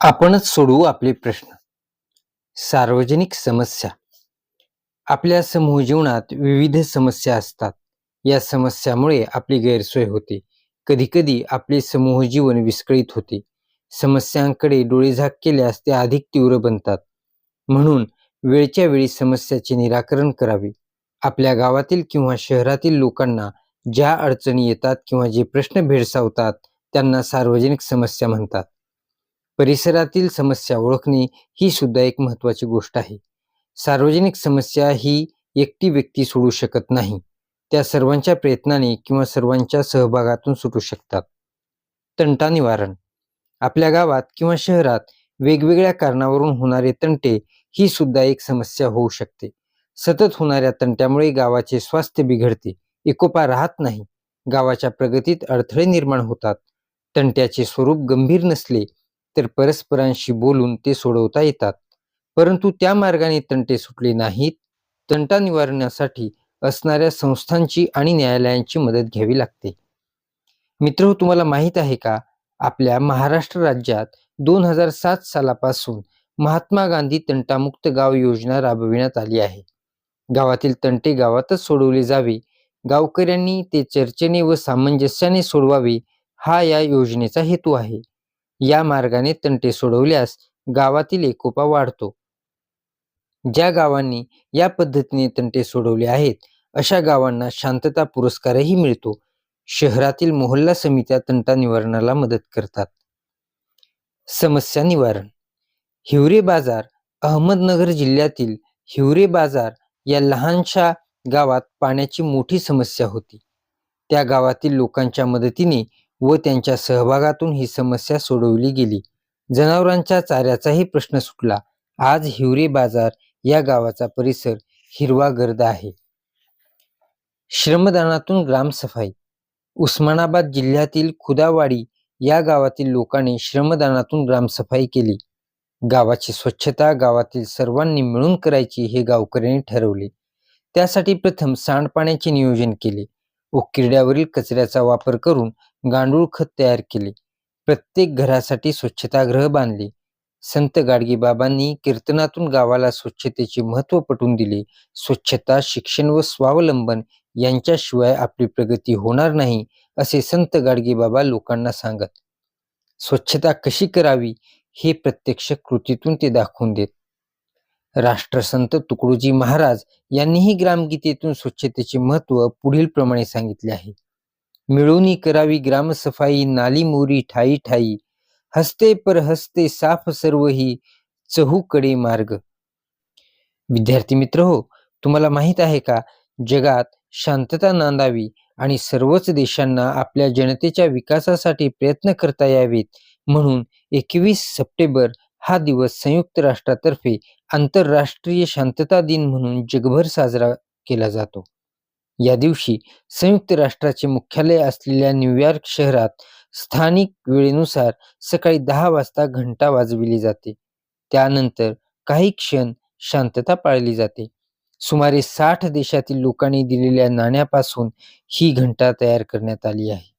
आपणच सोडवू आपले प्रश्न. सार्वजनिक समस्या. आपल्या समूह जीवनात विविध समस्या असतात. या समस्यामुळे आपली गैरसोय होते. कधीकधी आपले समूह जीवन विस्कळीत होते. समस्यांकडे डोळेझाक केल्यास ते अधिक तीव्र बनतात. म्हणून वेळच्या वेळी समस्याचे निराकरण करावे. आपल्या गावातील किंवा शहरातील लोकांना ज्या अडचणी येतात किंवा जे प्रश्न भेडसावतात त्यांना सार्वजनिक समस्या म्हणतात. परिसरातील समस्या ओळखणे ही सुद्धा एक महत्वाची गोष्ट आहे. सार्वजनिक समस्या ही एकटी व्यक्ती सोडू शकत नाही. त्या सर्वांच्या प्रयत्नाने किंवा सर्वांच्या सहभागातून सुटू शकतात. तंटा निवारण. आपल्या गावात किंवा शहरात वेगवेगळ्या कारणावरून होणारे तंटे ही सुद्धा एक समस्या होऊ शकते. सतत होणाऱ्या तंट्यामुळे गावाचे स्वास्थ्य बिघडते. एकोपा राहत नाही. गावाच्या प्रगतीत अडथळे निर्माण होतात. तंट्याचे स्वरूप गंभीर नसले तर परस्परांशी बोलून ते सोडवता येतात. परंतु त्या मार्गाने तंटे सुटले नाहीत. तंटा निवारण्यासाठी असणाऱ्या संस्थांची आणि न्यायालयांची मदत घ्यावी लागते. मित्र तुम्हाला माहीत आहे का? आपल्या महाराष्ट्र राज्यात दोन हजार सात सालापासून महात्मा गांधी तंटामुक्त गाव योजना राबविण्यात आली आहे. गावातील तंटे गावातच सोडवले जावे. गावकऱ्यांनी ते चर्चेने व सामंजस्याने सोडवावे हा या योजनेचा हेतू आहे. या मार्गाने तंटे सोडवल्यास गावातील एकोपा वाढतो. ज्या गावांनी या पद्धतीने तंटे सोडवले आहेत अशा गावांना शांतता पुरस्कारही मिळतो. शहरातील मोहल्ला समित्या तंटा निवारणाला मदत करतात. समस्या निवारण. हिवरे बाजार अहमदनगर जिल्ह्यातील हिवरे बाजार या लहानशा गावात पाण्याची मोठी समस्या होती. त्या गावातील लोकांच्या मदतीने व त्यांच्या सहभागातून ही समस्या सोडवली गेली. जनावरांच्या चाऱ्याचाही प्रश्न सुटला. आज हिवरे बाजार या गावाचा परिसर हिरवा गर्द आहे. श्रमदानातून ग्रामसफाई. उस्मानाबाद जिल्ह्यातील खुदावाडी या गावातील लोकांनी श्रमदानातून ग्रामसफाई केली. गावाची स्वच्छता गावातील सर्वांनी मिळून करायची हे गावकऱ्यांनी ठरवले. त्यासाठी प्रथम सांडपाण्याचे नियोजन केले. व किरड्यावरील कचऱ्याचा वापर करून गांडूळ खत तयार केले. प्रत्येक घरासाठी स्वच्छतागृह बांधले. संत गाडगेबाबांनी कीर्तनातून गावाला स्वच्छतेचे महत्त्व पटवून दिले. स्वच्छता शिक्षण व स्वावलंबन यांच्याशिवाय आपली प्रगती होणार नाही असे संत गाडगेबाबा लोकांना सांगत. स्वच्छता कशी करावी हे प्रत्यक्ष कृतीतून ते दाखवून देत. राष्ट्रसंत तुकडोजी महाराज यांनीही ग्रामगीतेतून स्वच्छतेचे महत्त्व पुढील प्रमाणे सांगितले आहे. मिळवणी करावी ग्रामसफाई नाली मोरी ठाई ठाई हस्ते पर हस्ते साफ सर्व ही चहूकडे मार्ग. विद्यार्थी मित्र हो तुम्हाला माहीत आहे का? जगात शांतता नांदावी आणि सर्वच देशांना आपल्या जनतेच्या विकासासाठी प्रयत्न करता यावेत म्हणून एकवीस सप्टेंबर हा दिवस संयुक्त राष्ट्रातर्फे आंतरराष्ट्रीय शांतता दिन म्हणून जगभर साजरा केला जातो. या दिवशी संयुक्त राष्ट्राचे मुख्यालय असलेल्या न्यूयॉर्क शहरात स्थानिक वेळेनुसार सकाळी दहा वाजता घंटा वाजविली जाते. त्यानंतर काही क्षण शांतता पाळली जाते. सुमारे साठ देशातील लोकांनी दिलेल्या नाण्यापासून ही घंटा तयार करण्यात आली आहे.